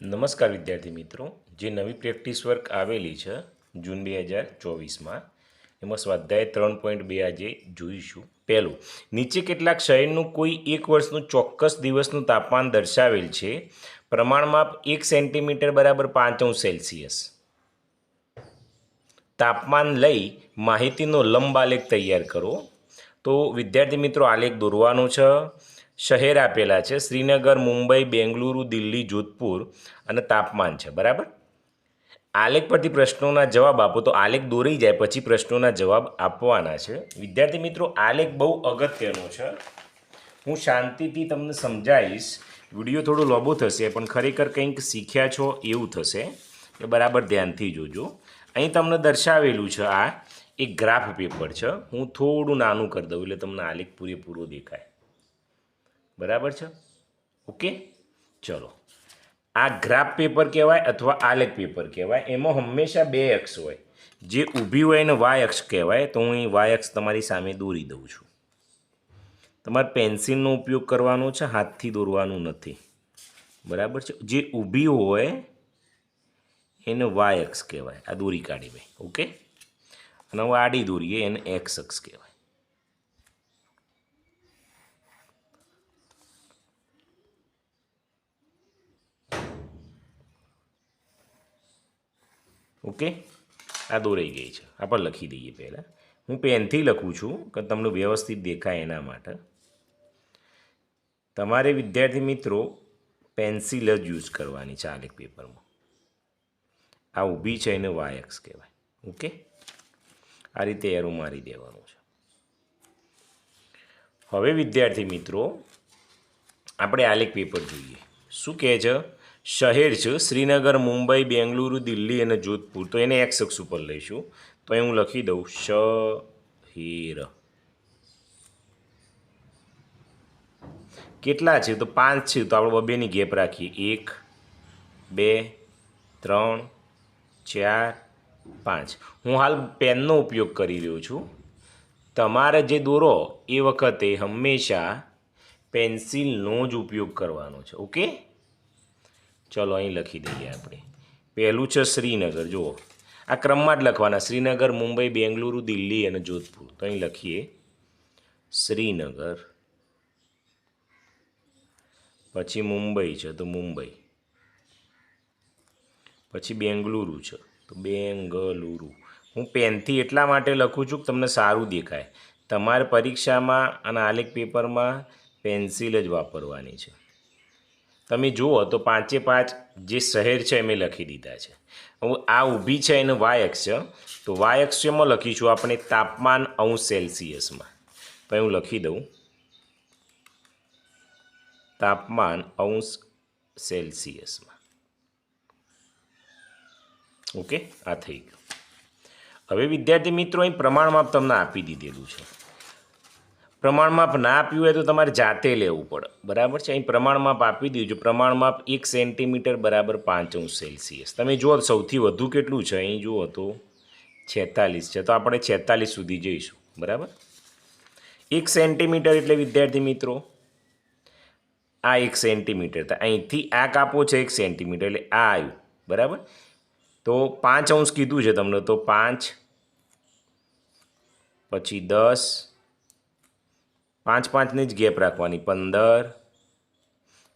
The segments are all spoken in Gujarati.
નમસ્કાર વિદ્યાર્થી મિત્રો. જે નવી પ્રેક્ટિસ વર્ક આવેલી છે જૂન બે હજાર ચોવીસમાં, એમાં સ્વાધ્યાય ત્રણ પોઈન્ટ બે આજે જોઈશું. પહેલું, નીચે કેટલાક શહેરનું કોઈ એક વર્ષનું ચોક્કસ દિવસનું તાપમાન દર્શાવેલ છે. પ્રમાણમાપ એક સેન્ટીમીટર બરાબર પાંચ અંશ સેલ્સિયસ. તાપમાન લઈ માહિતીનો લંબ આલેખ તૈયાર કરો. તો વિદ્યાર્થી મિત્રો, આલેખ દોરવાનો છે. શહેર આપેલા છે. શ્રીનગર, મુંબઈ, બેંગલુરુ, દિલ્હી, જોધપુર અને તાપમાન છે. બરાબર? આલેખ પરથી પ્રશ્નોના જવાબ આપો. તો આલેખ દોરી જાય, પછી પ્રશ્નોના જવાબ આપવાના છે. વિદ્યાર્થી મિત્રો, આલેખ બહુ અગત્યનો છે. હું શાંતિથી તમને સમજાવીશ. વીડિયો થોડો લોબો થશે, પણ ખરેખર કંઈક શીખ્યા છો એવું થશે. એ બરાબર ધ્યાનથી જોજો. અહીં તમને દર્શાવેલું છે આ એક ગ્રાફ પેપર છે. હું થોડું નાનું કરી દઉં, એટલે તમને આલેખ પૂરેપૂરો દેખાય. બરાબર છે? ઓકે? ચલો. આ ગ્રાફ પેપર કહેવાય અથવા આલેખ પેપર કહેવાય. એમાં હંમેશા બે અક્ષ હોય. જે ઊભી હોય એને વાય અક્ષ કહેવાય. તો હું એ વાય અક્ષ તમારી સામે દોરી દઉં છું. તમારે પેન્સિલનો ઉપયોગ કરવાનો છે, હાથથી દોરવાનું નથી. બરાબર છે? જે ઊભી હોય એને વાય અક્ષ કહેવાય. આ દોરી કાઢી ભાઈ. ઓકે? અને હવે આડી દોરીએ એને એક્સ અક્ષ કહેવાય. ઓકે? આ દોરાઈ ગઈ છે. આપણે લખી દઈએ પહેલાં. હું પેનથી લખું છું કે તમને વ્યવસ્થિત દેખાય એના માટે. તમારે વિદ્યાર્થી મિત્રો પેન્સિલ જ યુઝ કરવાની છે આલેખ પેપરમાં. આ ઊભી છે એને વાયક્સ કહેવાય. ઓકે? આ રીતે એરો મારી દેવાનું છે. હવે વિદ્યાર્થી મિત્રો, આપણે આલેખ પેપર જોઈએ. શું કહે છે? શહેર છે, શ્રીનગર, મુંબઈ, બેંગલુરુ, દિલ્હી અને જોધપુર. તો એને એક્સ અક્ષ ઉપર લઈશું. તો એ હું લખી દઉં, શહેર. કેટલા છે? તો પાંચ છે, તો આપણે બબેની ગેપ રાખીએ. એક, બે, ત્રણ, ચાર, પાંચ. હું હાલ પેનનો ઉપયોગ કરી રહ્યો છું. તમારે જે દોરો, એ વખતે હંમેશા પેન્સિલનો જ ઉપયોગ કરવાનો છે. ઓકે? ચલો અહીં લખી દઈએ આપણે. પહેલું છે શ્રીનગર, જુઓ. આ ક્રમમાં જ લખવાના. શ્રીનગર, મુંબઈ, બેંગલુરુ, દિલ્હી અને જોધપુર. તો અહીં લખીએ. શ્રીનગર, પછી મુંબઈ છે, તો મુંબઈ. પછી બેંગલુરુ છે, તો બેંગલુરુ. હું પેનથી એટલા માટે લખું છું કે તમને સારું દેખાય. તમારે પરીક્ષામાં અને આલેખ પેપરમાં પેન્સિલ જ વાપરવાની છે. તમે જુઓ તો પાંચે પાંચ જે શહેર છે એમ લખી દીધા છે. હું આ ઊભી છે એને વાય અક્ષ. તો વાય અક્ષમાં લખીશું આપણે તાપમાન અંશ સેલ્સિયસમાં. તો હું લખી દઉં. તાપમાન અંશ સેલ્સિયસમાં. ઓકે? આ થઈ ગયું. હવે વિદ્યાર્થી મિત્રો, અહીં પ્રમાણમાપ તમને આપી દીધેલું છે. પ્રમાણમાપ ના આપ્યું હોય તો તમારે જાતે લેવું પડે. બરાબર છે? અહીં પ્રમાણમાપ આપી દીધું. પ્રમાણમાપ એક સેન્ટીમીટર બરાબર પાંચ અંશ સેલ્સિયસ. તમે જુઓ સૌથી વધુ કેટલું છે? અહીં જુઓ તો છેતાલીસ છે. તો આપણે છેતાલીસ સુધી જઈશું. બરાબર? એક સેન્ટીમીટર એટલે વિદ્યાર્થી મિત્રો, આ એક સેન્ટીમીટર થાય. અહીંથી આ કાપો છે એક સેન્ટીમીટર એટલે આ આવ્યું. બરાબર? તો પાંચ અંશ કીધું છે તમને, તો પાંચ, પછી દસ પાંચ પાંચની જ ગેપ રાખવાની. પંદર,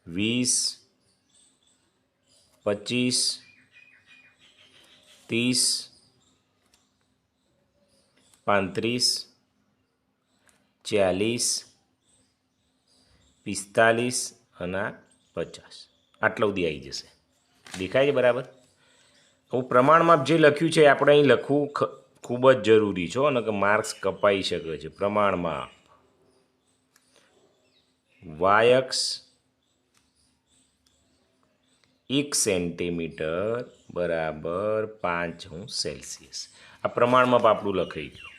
વીસ, પચીસ, ત્રીસ, પાંત્રીસ, ચાલીસ, પિસ્તાલીસ અને પચાસ. આટલા સુધી આવી જશે. દેખાય છે બરાબર? હું પ્રમાણમાં જે લખ્યું છે આપણે અહીં લખવું ખૂબ જ જરૂરી છે અને કે માર્ક્સ કપાઈ શકે છે પ્રમાણમાં. વાયક્સ એક સેન્ટીમીટર બરાબર પાંચ હું સેલ્સિયસ. આ પ્રમાણમાં આપણું લખાઈ ગયું.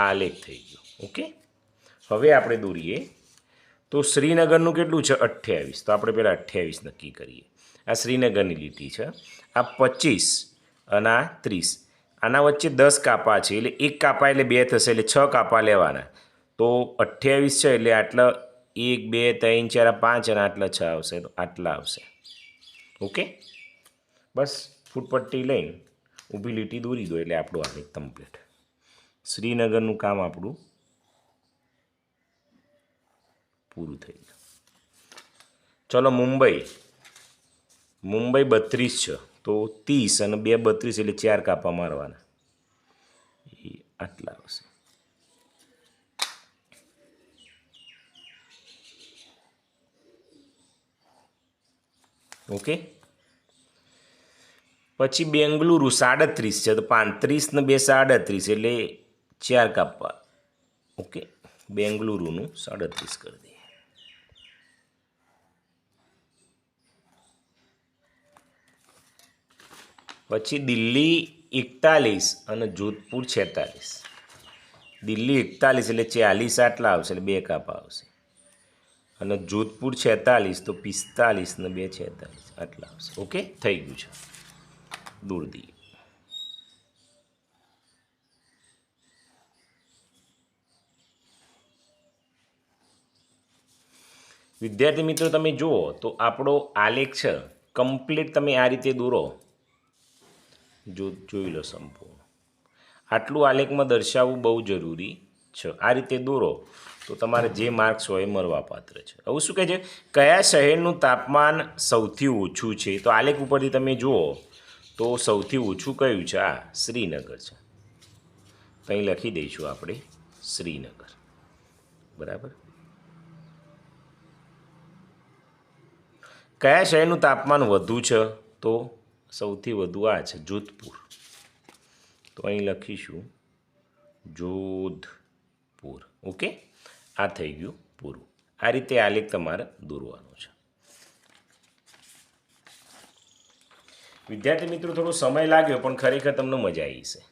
આ આલેખ થઈ ગયો. ઓકે? હવે આપણે દોરીએ. તો શ્રીનગરનું કેટલું છે? અઠ્યાવીસ. તો આપણે પહેલાં અઠ્યાવીસ નક્કી કરીએ. આ શ્રીનગરની લીટી છે. આ પચીસ અને આ ત્રીસ. આના વચ્ચે દસ કાપા છે. એટલે એક કાપા એટલે બે થશે. એટલે છ કાપા લેવાના. તો અઠ્યાવીસ છે એટલે આટલા એક, બે, ત્રણ, ચાર પાંચ અને આટલા છ આવશે. તો આટલા આવશે. ઓકે? બસ, ફૂટપટ્ટી લઈને ઊભી લીટી દોરી દો એટલે આપણું આવે કમ્પ્લીટ શ્રીનગરનું કામ આપણું પૂરું થઈ ગયું. ચલો, મુંબઈ. મુંબઈ બત્રીસ છે. તો ત્રીસ અને બે બત્રીસ એટલે ચાર કાપા મારવાના. એ આટલા આવશે. ઓકે? પછી બેંગલુરુ સાડત્રીસ છે, તો પાંત્રીસને બે સાડત્રીસ એટલે ચાર કાપવા. ઓકે? બેંગલુરુનું સાડત્રીસ કરી દઈએ. પછી દિલ્હી એકતાલીસ અને જોધપુર છેતાલીસ. દિલ્હી એકતાલીસ એટલે ચાલીસ આટલા આવશે, એટલે બે કાપા આવશે. અને જોધપુર છેતાલીસ, તો પિસ્તાલીસ ને બે છેતાલીસ. આટલા આવશે. ઓકે થઈ ગયું છે. દૂર દઈએ. વિદ્યાર્થી મિત્રો, તમે જુઓ, તો આપણો આલેખ છે કમ્પ્લીટ તમે આ રીતે દોરો. જો, જોઈ લો સંપૂર્ણ. આટલું આલેખમાં દર્શાવવું બહુ જરૂરી. છે. આ રીતે દોરો, તો તમારે જે માર્ક્સ હોય એ મળવાપાત્ર છે. હવે શું કહે છે? કયા શહેરનું તાપમાન સૌથી ઓછું છે? તો આલેખ ઉપરથી તમે જુઓ, તો સૌથી ઓછું કયું છે? આ શ્રીનગર છે. તો અહીં લખી દઈશું આપણે, શ્રીનગર. બરાબર? કયા શહેરનું તાપમાન વધુ છે? તો સૌથી વધુ આ છે, જોધપુર. તો અહીં લખીશું જોધપુર ઓકે? આ થઈ ગયું પૂરું. આ રીતે આલેખ તમારે દોરવાનો છે. વિદ્યાર્થી મિત્રો, થોડો સમય લાગ્યો, પણ ખરેખર તમને મજા આવી છે